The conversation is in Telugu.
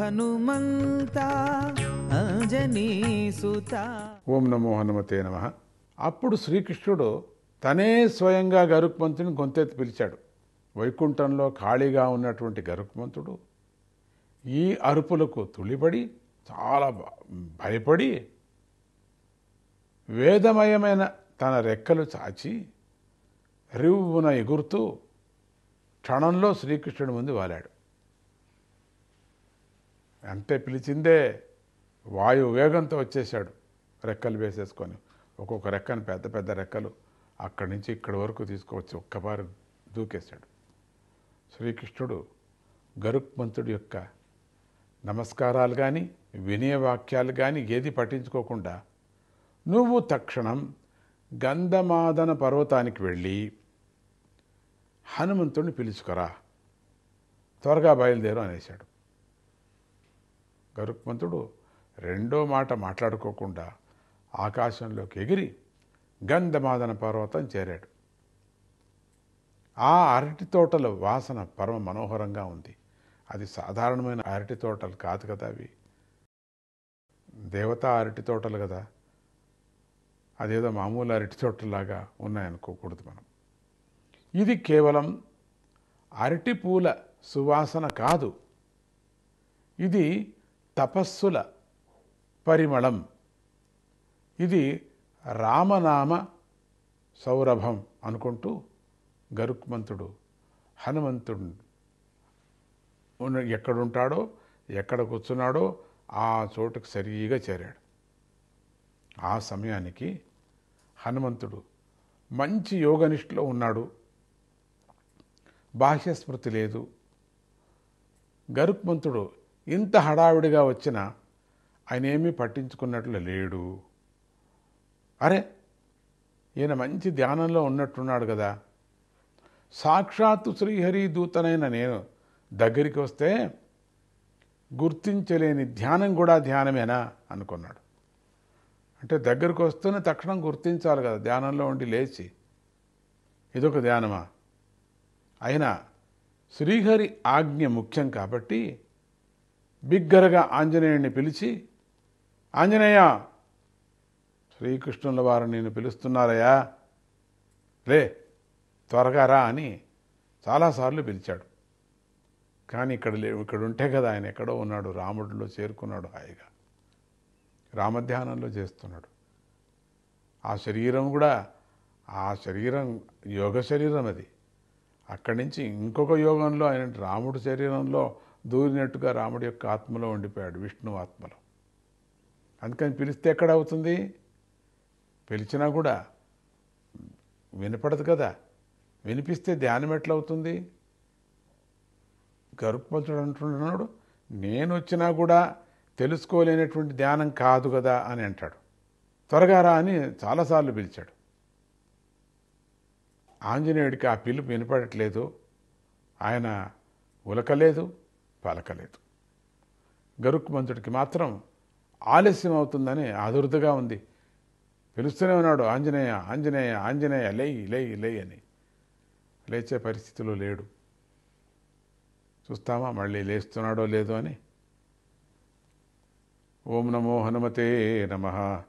హనుమంత అంజనీసుత ఓం నమో హనుమతే నమ. అప్పుడు శ్రీకృష్ణుడు తనే స్వయంగా గరుక్మంతుని గొంతెత్తి పిలిచాడు. వైకుంఠంలో ఖాళీగా ఉన్నటువంటి గరుక్మంతుడు ఈ అరుపులకు తుళిపడి చాలా భ- భయపడి వేదమయమైన తన రెక్కలు చాచి రివ్వున ఎగురుతూ క్షణంలో శ్రీకృష్ణుడి ముందు వాలాడు. అంటే పిలిచిందే వాయు వేగంతో వచ్చేసాడు రెక్కలు వేసేసుకొని ఒక్కొక్క రెక్కను పెద్ద పెద్ద రెక్కలు అక్కడి నుంచి ఇక్కడి వరకు తీసుకువచ్చి ఒక్కబారు దూకేశాడు. శ్రీకృష్ణుడు గరుక్మంతుడి యొక్క నమస్కారాలు కానీ వినయ వాక్యాలు కానీ ఏది పట్టించుకోకుండా నువ్వు తక్షణం గంధమాదన పర్వతానికి వెళ్ళి హనుమంతుడిని పిలుచుకురా. త్వరగా బయలుదేరు అనేశాడు. గరుక్మంతుడు రెండో మాట మాట్లాడుకోకుండా ఆకాశంలోకి ఎగిరి గంధమాదన పర్వతం చేరాడు. ఆ అరటి తోటల వాసన పరమ మనోహరంగా ఉంది. అది సాధారణమైన అరటి తోటలు కాదు కదా అవి. దేవతా అరటి తోటలు కదా. అదేదో మామూలు అరటి తోటలాగా ఉన్నాయనుకోకూడదు మనం. ఇది కేవలం అరటి పూల సువాసన కాదు. ఇది తపస్సుల పరిమళం. ఇది రామనామ సౌరభం అనుకుంటూ గరుక్మంతుడు హనుమంతుడు ఎక్కడుంటాడో ఎక్కడ కూర్చున్నాడో ఆ చోటుకు సరిగా చేరాడు. ఆ సమయానికి హనుమంతుడు మంచి యోగనిష్ఠలో ఉన్నాడు. బాహ్యస్మృతి లేదు. గరుక్మంతుడు ఇంత హడావిడిగా వచ్చిన ఆయన ఏమీ పట్టించుకున్నట్లు లేడు. అరే ఈయన మంచి ధ్యానంలో ఉన్నట్టున్నాడు కదా. సాక్షాత్తు శ్రీహరి దూతనైన నేను దగ్గరికి వస్తే గుర్తించలేని ధ్యానం కూడా ధ్యానమేనా అనుకున్నాడు. అంటే దగ్గరికి వస్తూనే తక్షణం గుర్తించాలి కదా ధ్యానంలో ఉండి లేచి. ఇదొక ధ్యానమా? అయినా శ్రీహరి ఆజ్ఞ ముఖ్యం కాబట్టి బిగ్గరగా ఆంజనేయుడిని పిలిచి ఆంజనేయ శ్రీకృష్ణుల వారు నేను పిలుస్తున్నారయ్యా. లే త్వరగా రా అని చాలాసార్లు పిలిచాడు. కానీ ఇక్కడ లే ఇక్కడ ఉంటే కదా ఆయన ఎక్కడో ఉన్నాడు రాముడిలో చేరుకున్నాడు హాయిగా. రామధ్యానంలో చేస్తున్నాడు. ఆ శరీరం కూడా ఆ శరీరం యోగ శరీరం అది. అక్కడి నుంచి ఇంకొక యోగంలో ఆయన రాముడు శరీరంలో దూరినట్టుగా రాముడి యొక్క ఆత్మలో ఉండిపోయాడు విష్ణు ఆత్మలో. అందుకని పిలిస్తే ఎక్కడ అవుతుంది పిలిచినా కూడా వినపడదు కదా. వినిపిస్తే ధ్యానం ఎట్లా అవుతుంది గరుక్మంతుడు అంటున్నాడు నేను వచ్చినా కూడా తెలుసుకోలేనటువంటి ధ్యానం కాదు కదా అని అంటాడు. త్వరగా రా అని చాలాసార్లు పిలిచాడు. ఆంజనేయుడికి ఆ పిలుపు వినపడట్లేదు. ఆయన ఉలకలేదు. పలకలేదు. గరుక్మంతుడికి మాత్రం ఆలస్యం అవుతుందని ఆదుర్దగా ఉంది. పిలుస్తూనే ఉన్నాడు ఆంజనేయ ఆంజనేయ ఆంజనేయ లేయి లేయి లేయి అని. లేచే పరిస్థితిలో లేడు. చూస్తామా మళ్ళీ లేస్తున్నాడో లేదో అని? ఓం నమో హనుమతే నమ.